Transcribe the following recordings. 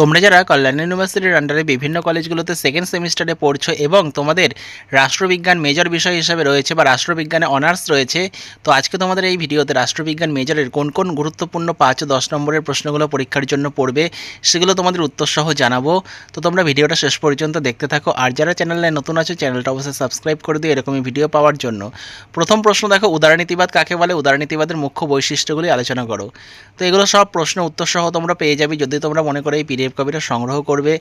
তোমরা যারা কল্যাণ ইউনিভার্সিটির আন্ডারে বিভিন্ন কলেজগুলোতে সেকেন্ড সেমিস্টারে পড়ছো এবং তোমাদের রাষ্ট্রবিজ্ঞান মেজর বিষয় হিসেবে রয়েছে বা রাষ্ট্রবিজ্ঞানে অনার্স রয়েছে, তো আজকে তোমাদের এই ভিডিওতে রাষ্ট্রবিজ্ঞান মেজরের কোন কোন গুরুত্বপূর্ণ পাঁচ দশ নম্বরের প্রশ্নগুলো পরীক্ষার জন্য পড়বে, সেগুলো তোমাদের উত্তরসহ জানাব। তো তোমরা ভিডিওটা শেষ পর্যন্ত দেখতে থাকো, আর যারা চ্যানেলে নতুন আছো চ্যানেলটা অবশ্যই সাবস্ক্রাইব করে দিও এরকমই ভিডিও পাওয়ার জন্য। প্রথম প্রশ্ন দেখো, উদারনীতিবাদ কাকে বলে? উদারনীতিবাদের মুখ্য বৈশিষ্ট্যগুলি আলোচনা করো। তো এগুলো সব প্রশ্ন উত্তরসহ তোমরা পেয়ে যাবে, যদি তোমরা মনে করে এই কপিটা সংগ্রহ করবে।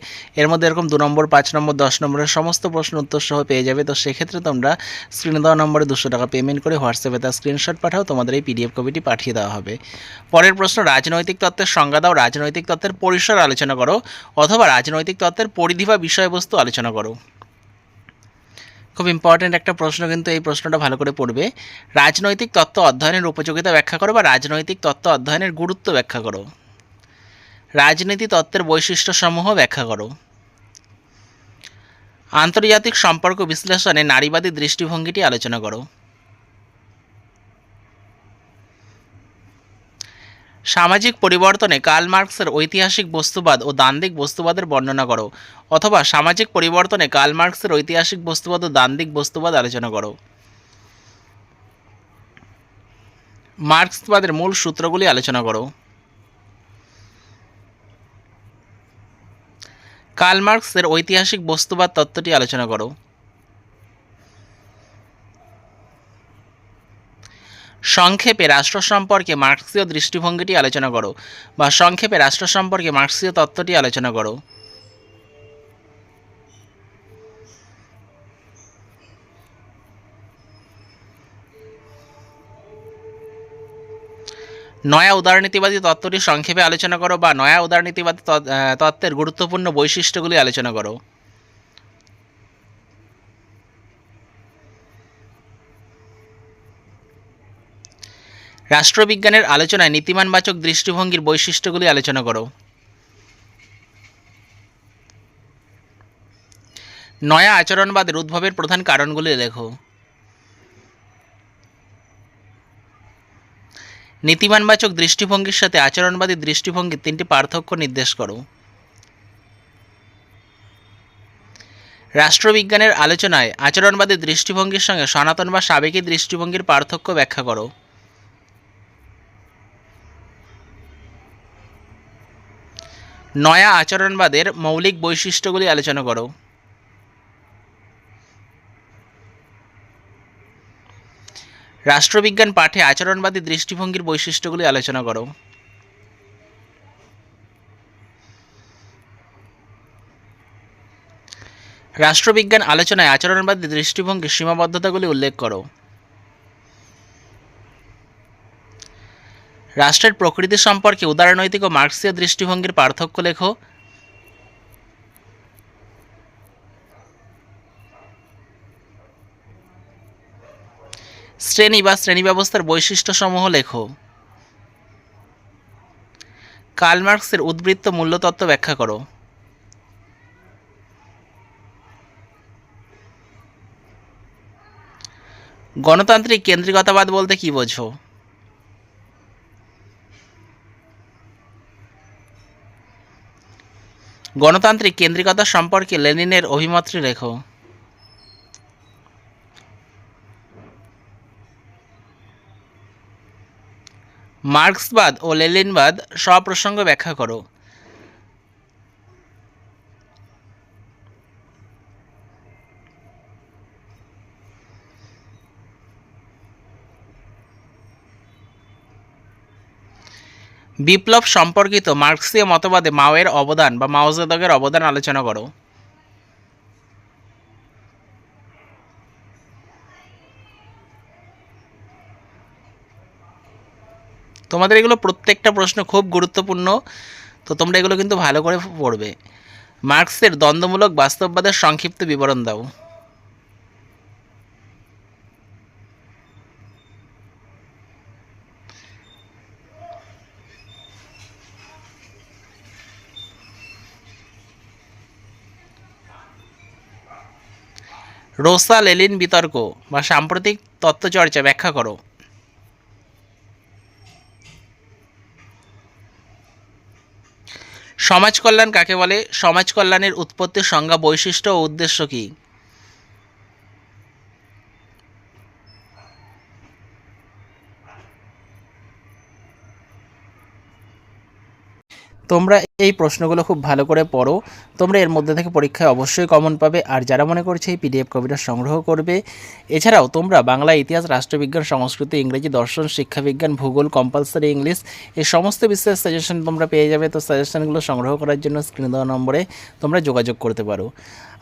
এর মধ্যে এরকম দু নম্বর, পাঁচ নম্বর, দশ নম্বরের সমস্ত প্রশ্ন উত্তর সহ পেয়ে যাবে। তো সেক্ষেত্রে তোমরা স্ক্রিনে দেওয়া নম্বরে দুশো টাকা পেমেন্ট করে হোয়াটসঅ্যাপে তার স্ক্রিনশট পাঠাও, তোমাদের এই পিডিএফ কপিটি পাঠিয়ে দেওয়া হবে। পরের প্রশ্ন, রাজনৈতিক তত্ত্বের সংজ্ঞা দাও, রাজনৈতিক তত্ত্বের পরিসর আলোচনা করো, অথবা রাজনৈতিক তত্ত্বের পরিধি বা বিষয়বস্তু আলোচনা করো। খুব ইম্পর্ট্যান্ট একটা প্রশ্ন কিন্তু এই প্রশ্নটা ভালো করে পড়বে। রাজনৈতিক তত্ত্ব অধ্যয়নের উপযোগিতা ব্যাখ্যা করো বা রাজনৈতিক তত্ত্ব অধ্যয়নের গুরুত্ব ব্যাখ্যা করো। রাজনীতি তত্ত্বের বৈশিষ্ট্যসমূহ ব্যাখ্যা করো। আন্তর্জাতিক সম্পর্ক বিশ্লেষণে নারীবাদী দৃষ্টিভঙ্গিটি আলোচনা করো। সামাজিক পরিবর্তনে কার্ল মার্কসের ঐতিহাসিক বস্তুবাদ ও দান্দিক বস্তুবাদের বর্ণনা করো, অথবা সামাজিক পরিবর্তনে কার্ল মার্কসের ঐতিহাসিক বস্তুবাদ ও দান্দিক বস্তুবাদ আলোচনা করো। মার্ক্সবাদের মূল সূত্রগুলি আলোচনা করো। কার্ল মার্কসের ঐতিহাসিক বস্তুবাদ তত্ত্বটি আলোচনা করো। সংক্ষেপে রাষ্ট্র সম্পর্কে মার্ক্সীয় দৃষ্টিভঙ্গিটি আলোচনা করো বা সংক্ষেপে রাষ্ট্র সম্পর্কে মার্ক্সীয় তত্ত্বটি আলোচনা করো। নয়া উদারনীতিবাদী তত্ত্বটি সংক্ষেপে আলোচনা করো বা নয়া উদারনীতিবাদী তত- তত্ত্বের গুরুত্বপূর্ণ বৈশিষ্ট্যগুলি আলোচনা করো। রাষ্ট্রবিজ্ঞানের আলোচনায় নীতিমানবাচক দৃষ্টিভঙ্গির বৈশিষ্ট্যগুলি আলোচনা করো। নয়া আচরণবাদের উদ্ভবের প্রধান কারণগুলি লেখো। নীতিমানবাচক দৃষ্টিভঙ্গির সাথে আচরণবাদী দৃষ্টিভঙ্গির তিনটি পার্থক্য নির্দেশ করো। রাষ্ট্রবিজ্ঞানের আলোচনায় আচরণবাদী দৃষ্টিভঙ্গির সঙ্গে সনাতন বা সাবেকি দৃষ্টিভঙ্গির পার্থক্য ব্যাখ্যা করো। নয়া আচরণবাদের মৌলিক বৈশিষ্ট্যগুলি আলোচনা করো। রাষ্ট্রবিজ্ঞান পাঠে আচরণবাদী দৃষ্টিভঙ্গির বৈশিষ্ট্যগুলি আলোচনা করো। রাষ্ট্রবিজ্ঞান আলোচনায় আচরণবাদী দৃষ্টিভঙ্গির সীমাবদ্ধতাগুলি উল্লেখ করো। রাষ্ট্রের প্রকৃতি সম্পর্কে উদারনৈতিক ও মার্ক্সীয় দৃষ্টিভঙ্গির পার্থক্য লেখো। শ্রেণি বা শ্রেণি ব্যবস্থার বৈশিষ্ট্যসমূহ লেখো। কার্ল মার্কসের উদ্বৃত্ত মূল্যতত্ত্ব ব্যাখ্যা করো। গণতান্ত্রিক কেন্দ্রিকতাবাদ বলতে কি বোঝো? গণতান্ত্রিক কেন্দ্রিকতা সম্পর্কে লেনিনের অভিমতটি লেখো। মার্ক্সবাদ ও লেলিনবাদ সপ্রসঙ্গ ব্যাখ্যা করো। বিপ্লব সম্পর্কিত মার্ক্সীয় মতবাদে মাওয়ের অবদান বা মাওজাদকের অবদান আলোচনা করো। তোমাদের এগুলো প্রত্যেকটা প্রশ্ন খুব গুরুত্বপূর্ণ, তো তোমরা এগুলো কিন্তু ভালো করে পড়বে। মার্ক্সের দ্বন্দ্বমূলক বাস্তববাদের সংক্ষিপ্ত বিবরণ দাও। রোসা লেলিন বিতর্ক বা সাম্প্রতিক তত্ত্বচর্চা ব্যাখ্যা করো। সমাজ কল্যাণ কাকে বলে? সমাজ কল্যাণের উৎপত্তির সংজ্ঞা বৈশিষ্ট্য ও উদ্দেশ্য কী? তোমরা এই প্রশ্নগুলো খুব ভালো করে পড়ো। তোমরা এর মধ্যে থেকে পরীক্ষায় অবশ্যই কমন পাবে। আর যারা মনে করছে এই পিডিএফ কপিটা সংগ্রহ করবে, এছাড়াও তোমরা বাংলা ইতিহাস, রাষ্ট্রবিজ্ঞান, সংস্কৃতি, ইংরেজি, দর্শন, শিক্ষাবিজ্ঞান, ভূগোল কম্পালসারি ইংলিশ এই সমস্ত বিষয়ের সাজেশন তোমরা পেয়ে যাবে। তো সাজেশনগুলো সংগ্রহ করার জন্য স্ক্রিনে দেওয়া নম্বরে তোমরা যোগাযোগ করতে পারো।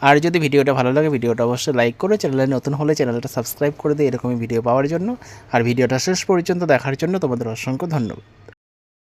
আর যদি ভিডিওটা ভালো লাগে, ভিডিওটা অবশ্যই লাইক করে চ্যানেলে নতুন হলে চ্যানেলটা সাবস্ক্রাইব করে দিই এরকমই ভিডিও পাওয়ার জন্য। আর ভিডিওটা শেষ পর্যন্ত দেখার জন্য তোমাদের অসংখ্য ধন্যবাদ।